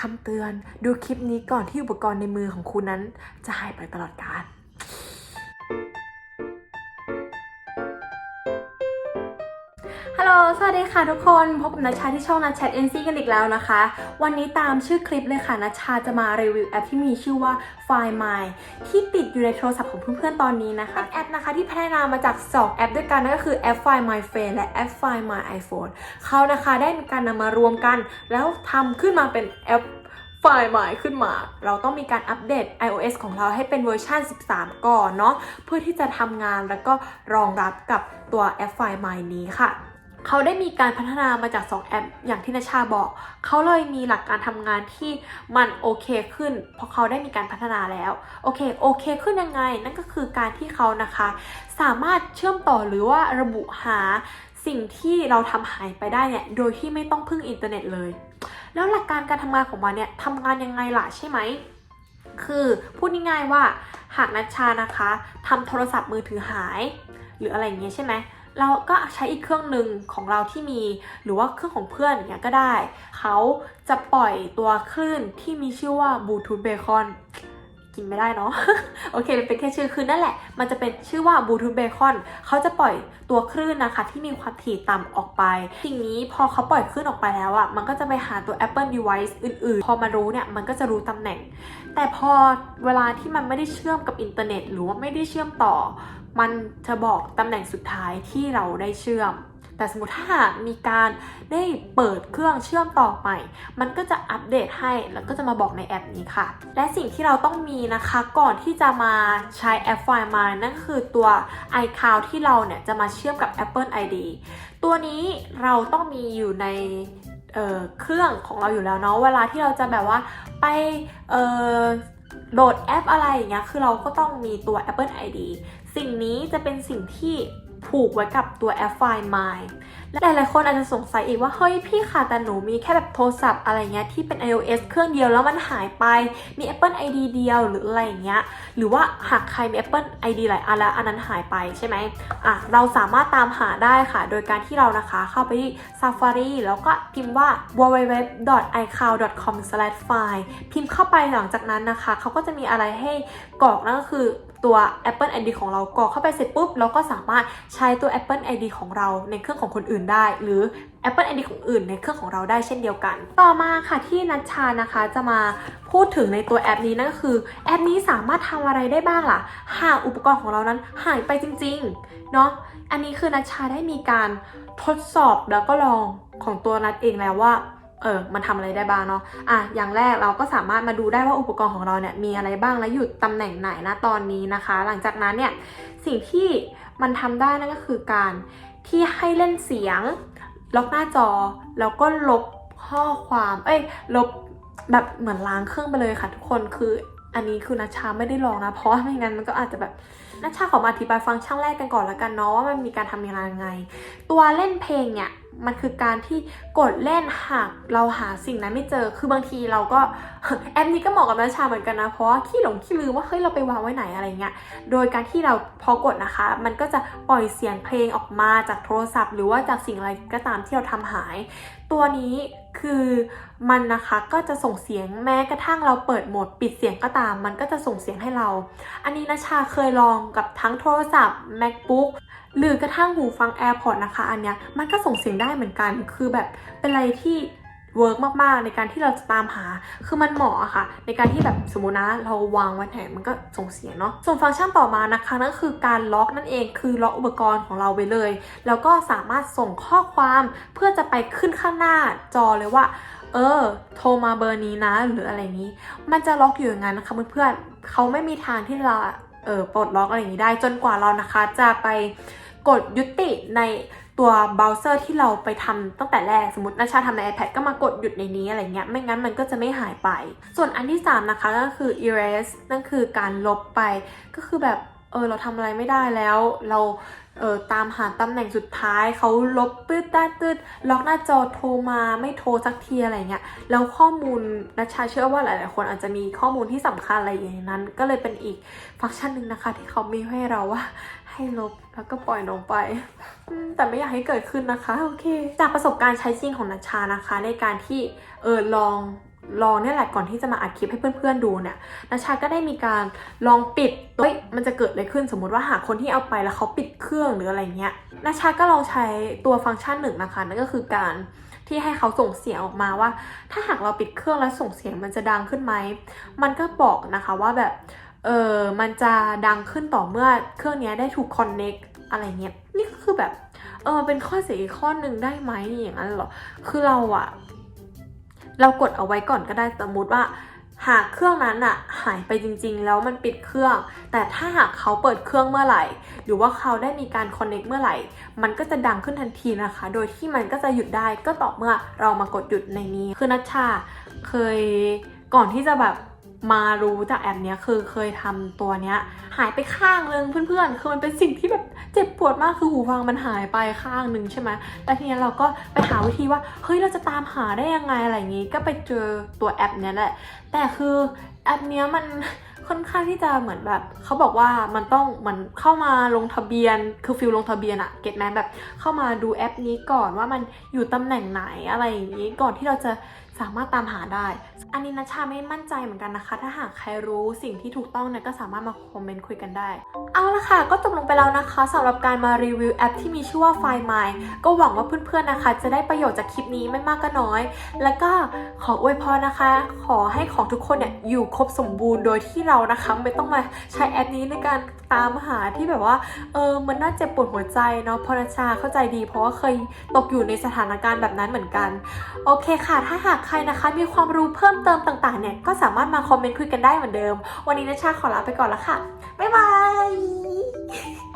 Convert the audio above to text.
คำเตือนดูคลิปนี้ก่อนที่อุปกรณ์ในมือของคุณนั้นจะหายไปตลอดกาล ฮัลโหล สวัสดีค่ะทุกคน พบกับนัชชาที่ช่องนัชแชทเอ็นซีกันอีกแล้วนะคะ วันนี้ตามชื่อคลิปเลยค่ะนัชชาจะมารีวิวแอปที่มีชื่อว่า Find My ที่ติดอยู่ในโทรศัพท์ของเพื่อนๆตอนนี้นะคะเป็นแอปนะคะที่พัฒนามาจาก 2 แอปด้วยกันนั่นก็คือแอป Find My Friend และแอป Find My iPhone เขานะคะได้มีการนำมารวมกัน แล้วทำขึ้นมาเป็นแอปไฟล์ใหม่ขึ้นมา เราต้องมีการอัปเดต iOS ของเราให้เป็นเวอร์ชัน 13 ก่อนเนาะ เพื่อที่จะทำงานแล้วก็รองรับกับตัวแอปไฟล์ใหม่นี้ค่ะ เขาได้มีการพัฒนามาจาก 2 แอปอย่างที่นชชาบอก เขาเลยมีหลักการทำงานที่มันโอเคขึ้น เพราะเขาได้มีการพัฒนาแล้วโอเคโอเคขึ้นยังไง นั่นก็คือการที่เขานะคะ สามารถเชื่อมต่อหรือว่าระบุหาสิ่งที่เราทำหายไปได้เนี่ยโดยที่ไม่ต้องพึ่งอินเทอร์เน็ตเลย แล้วหลักการการทำงานของมันเนี่ยทำงานยังไงล่ะใช่ไหมคือพูดง่ายๆว่าหากนัชชานะคะทำโทรศัพท์มือถือหาย หรืออะไรอย่างเงี้ยใช่ไหม เราก็ใช้อีกเครื่องหนึ่งของเราที่มี หรือว่าเครื่องของเพื่อนอย่างเงี้ยก็ได้ เขาจะปล่อยตัวคลื่นที่มีชื่อว่าบลูทูธเบคอน กินไม่ได้เนาะโอเคเป็นแค่ชื่อคือนั่นแหละ มันจะเป็นชื่อว่าบลูทูธเบคอนเขาจะปล่อยตัวคลื่นนะคะ ที่มีความถี่ต่ำออกไปสิ่งนี้พอเขาปล่อยคลื่นออกไปแล้วอะ่ะมันก็จะไปหาตัว Apple device อื่นๆ พอมารู้เนี่ยมันก็จะรู้ตำแหน่ง แต่พอเวลาที่มันไม่ได้เชื่อมกับอินเทอร์เน็ต หรือว่าไม่ได้เชื่อมต่อ มันจะบอกตำแหน่งสุดท้ายที่เราได้เชื่อม แต่สมมติถ้าหากมีการได้เปิดเครื่องเชื่อมต่อใหม่ มันก็จะอัปเดตให้แล้วก็จะมาบอกในแอปนี้ค่ะ และสิ่งที่เราต้องมีนะคะก่อนที่จะมาใช้แอป Find My นั่นคือตัว iCloud ที่เราเนี่ยจะมาเชื่อมกับ Apple ID ตัวนี้เราต้องมีอยู่ในเเครื่องของเราอยู่แล้วเนาะเวลาที่เราจะแบบว่าไปโหลดแอปอะไรอย่างเงี้ยคือเราก็ต้องมีตัว Apple ID สิ่งนี้จะเป็นสิ่งที่ ผูกไว้กับตัวแอป Find My และหลายๆคนอาจจะสงสัยอีกว่าเฮ้ยพี่ค่ะแต่หนูมีแค่แบบโทรศัพท์อะไรเงี้ยที่เป็น iOS เครื่องเดียวแล้วมันหายไปมี Apple ID เดียวหรืออะไรเงี้ยหรือว่าหากใครมี Apple ID หลายอันแล้วอันนั้นหายไปใช่ไหมอะเราสามารถตามหาได้ค่ะ โดยการที่เรานะคะเข้าไปที่ Safari แล้วก็พิมพ์ว่า www.icloud.com/file พิมพ์เข้าไปหลังจากนั้นนะคะเขาก็จะมีอะไรให้กรอกนั่นก็คือ ตัว Apple ID ของเรากรอกเข้าไปเสร็จปุ๊บ เราก็สามารถใช้ตัว Apple ID ของเราในเครื่องของคนอื่นได้ หรือ Apple ID ของอื่นในเครื่องของเราได้เช่นเดียวกัน ต่อมาค่ะที่นัชชานะคะจะมาพูดถึงในตัวแอปนี้นั่นก็คือ แอปนี้สามารถทำอะไรได้บ้างล่ะ หากอุปกรณ์ของเรานั้นหายไปจริงๆเนาะอันนี้คือนัชชาได้มีการทดสอบแล้วก็ลองของตัวนัดเองแล้วว่า เออ มันทำอะไรได้บ้างเนาะ อะ อย่างแรกเราก็สามารถมาดูได้ว่าอุปกรณ์ของเราเนี่ยมีอะไรบ้างและอยู่ตำแหน่งไหนนะตอนนี้นะคะ หลังจากนั้นเนี่ยสิ่งที่มันทำได้นั่นก็คือการที่ให้เล่นเสียง ล็อกหน้าจอ แล้วก็ลบข้อความ เอ้ย ลบแบบเหมือนล้างเครื่องไปเลยค่ะทุกคน คืออันนี้คือนัชชาไม่ได้ลองนะ เพราะว่าไม่งั้นมันก็อาจจะแบบ นัชชาขอมาอธิบายฟังก์ชันแรกกันก่อนล้วกันเนาะว่ามันมีการทำงานยังไง ตัวเล่นเพลงเนี่ยมันคือการที่กดเล่นหากเราหาสิ่งนั้นไม่เจอ คือบางทีเราก็แอปนี้ก็เหมาะกับนัชชาเหมือนกันนะ เพราะว่าขี้หลงขี้ลืมว่าเฮ้ยเราไปวางไว้ไหนอะไรเงี้ย โดยการที่เราพอกดนะคะ มันก็จะปล่อยเสียงเพลงออกมาจากโทรศัพท์ หรือว่าจากสิ่งอะไรก็ตามที่เราทำหาย ตัวนี้คือมันนะคะก็จะส่งเสียงแม้กระทั่งเราเปิดโหมดปิดเสียงก็ตาม มันก็จะส่งเสียงให้เรา อันนี้นะชาเคยลองกับทั้งโทรศัพท์ macbook หรือกระทั่งหูฟัง AirPods นะคะ อันเนี้ยมันก็ส่งเสียงได้เหมือนกัน คือแบบเป็นอะไรที่เวิร์กมาก ๆ ในการที่เราจะตามหา คือมันเหมาะอะค่ะ ในการที่แบบสมมตินะ เราวางไว้ไหนมันก็ส่งเสียงเนาะ ส่วนฟังก์ชันต่อมานะคะนั่นคือการล็อกนั่นเอง คือล็อกอุปกรณ์ของเราไปเลย แล้วก็สามารถส่งข้อความเพื่อจะไปขึ้นข้างหน้าจอเลยว่า เออ โทรมาเบอร์นี้นะ หรืออะไรนี้ มันจะล็อกอยู่อย่างนั้นนะคะเพื่อนๆเขาไม่มีทางที่เรา เออปลดล็อกอะไรอย่างนี้ได้จนกว่าเรานะคะ จะไปกดยุติในตัวเบราว์เซอร์ที่เราไปทำตั้งแต่แรก สมมตินาชาทำใน iPad ก็มากดหยุดในนี้อะไรเงี้ยไม่งั้นมันก็จะไม่หายไป ส่วนอันที่ 3 นะคะก็คือ erase นั่นคือการลบไปก็คือแบบ เออเราทำอะไรไม่ได้แล้ว เราเออตามหาตำแหน่งสุดท้ายเขาลบปื้ดด้านตืดล็อกหน้าจอโทรมาไม่โทรสักทีอะไรเงี้ยแล้วข้อมูลนัชชาเชื่อว่าหลาย ๆ คนอาจจะมีข้อมูลที่สำคัญอะไรอย่างนั้น ก็เลยเป็นอีกฟังก์ชันหนึ่งนะคะ ที่เขามีให้เราว่าให้ลบแล้วก็ปล่อยลงไป แต่ไม่อยากให้เกิดขึ้นนะคะโอเค จากประสบการณ์ใช้จริงของนัชชานะคะ ในการที่เออลอง รอเนี่ยแหละก่อนที่จะมาอัดคลิปให้เพื่อนๆดูเนี่ยนาชาก็ได้มีการลองปิดเฮ้ยมันจะเกิดอะไรขึ้นสมมุติว่าหากคนที่เอาไปแล้วเขาปิดเครื่องหรืออะไรเงี้ยนาชาก็ลองใช้ตัวฟังก์ชันหนึ่งนะคะนั่นก็คือการที่ให้เขาส่งเสียงออกมาว่า ถ้าหากเราปิดเครื่องแล้วส่งเสียงมันจะดังขึ้นไหมมันก็บอกนะคะว่าแบบเออมันจะดังขึ้นต่อเมื่อเครื่องนี้ได้ถูกคอนเน็กอะไรเงี้ยนี่ก็คือแบบเออเป็นข้อเสียอีกข้อหนึ่งได้ไหมอย่างนั้นเหรอคือเราอะ เรากดเอาไว้ก่อนก็ได้สมมติว่า หากเครื่องนั้นอะหายไปจริงๆ แล้วมันปิดเครื่อง แต่ถ้าหากเขาเปิดเครื่องเมื่อไหร่ หรือว่าเขาได้มีการคอนเน็กเมื่อไหร่ มันก็จะดังขึ้นทันทีนะคะ โดยที่มันก็จะหยุดได้ก็ต่อเมื่อเรามากดหยุดในนี้ คือนัชชาเคยก่อนที่จะแบบ มารู้จากแอปเนี้ยคือเคยทำตัวเนี้ย หายไปข้างนึงเพื่อนๆ คือมันเป็นสิ่งที่แบบเจ็บปวดมากคือหูฟังมันหายไปข้างนึงใช่ไหมแล้วทีนี้เราก็ไปหาวิธีว่าเฮ้ยเราจะตามหาได้ยังไงอะไรอย่างงี้ ก็ไปเจอตัวแอปเนี้ยแหละ แต่คือแอปเนี้ยมันค่อนข้างที่จะเหมือนแบบเขาบอกว่ามันต้องเหมือนเข้ามาลงทะเบียนคือฟิลลงทะเบียนอะเก็ตไหมแบบเข้ามาดูแอปนี้ก่อนว่ามันอยู่ตำแหน่งไหนอะไรอย่างนี้ก่อนที่เราจะ สามารถตามหาได้ อันนี้นะชาไม่มั่นใจเหมือนกันนะคะ ถ้าหากใครรู้สิ่งที่ถูกต้องเนี่ยก็สามารถมาคอมเมนต์คุยกันได้ เอาละค่ะ ก็จบลงไปแล้วนะคะสำหรับการมารีวิวแอปที่มีชื่อว่า Find My ก็หวังว่าเพื่อนๆนะคะ จะได้ประโยชน์จากคลิปนี้ไม่มากก็น้อย แล้วก็ขออวยพรนะคะ ขอให้ของทุกคนเนี่ยอยู่ครบสมบูรณ์โดยที่เรานะคะ ไม่ต้องมาใช้แอปนี้ในการ ตามหาที่แบบว่า เออ มันน่าเจ็บปวดหัวใจเนาะพอนาชาเข้าใจดี เพราะว่าเคยตกอยู่ในสถานการณ์แบบนั้นเหมือนกัน โอเคค่ะ ถ้าหากใครนะคะ มีความรู้เพิ่มเติมต่างๆ เนี่ย ก็สามารถมาคอมเมนต์คุยกันได้เหมือนเดิม วันนี้นะชาขอลาไปก่อนละค่ะ บ๊ายบาย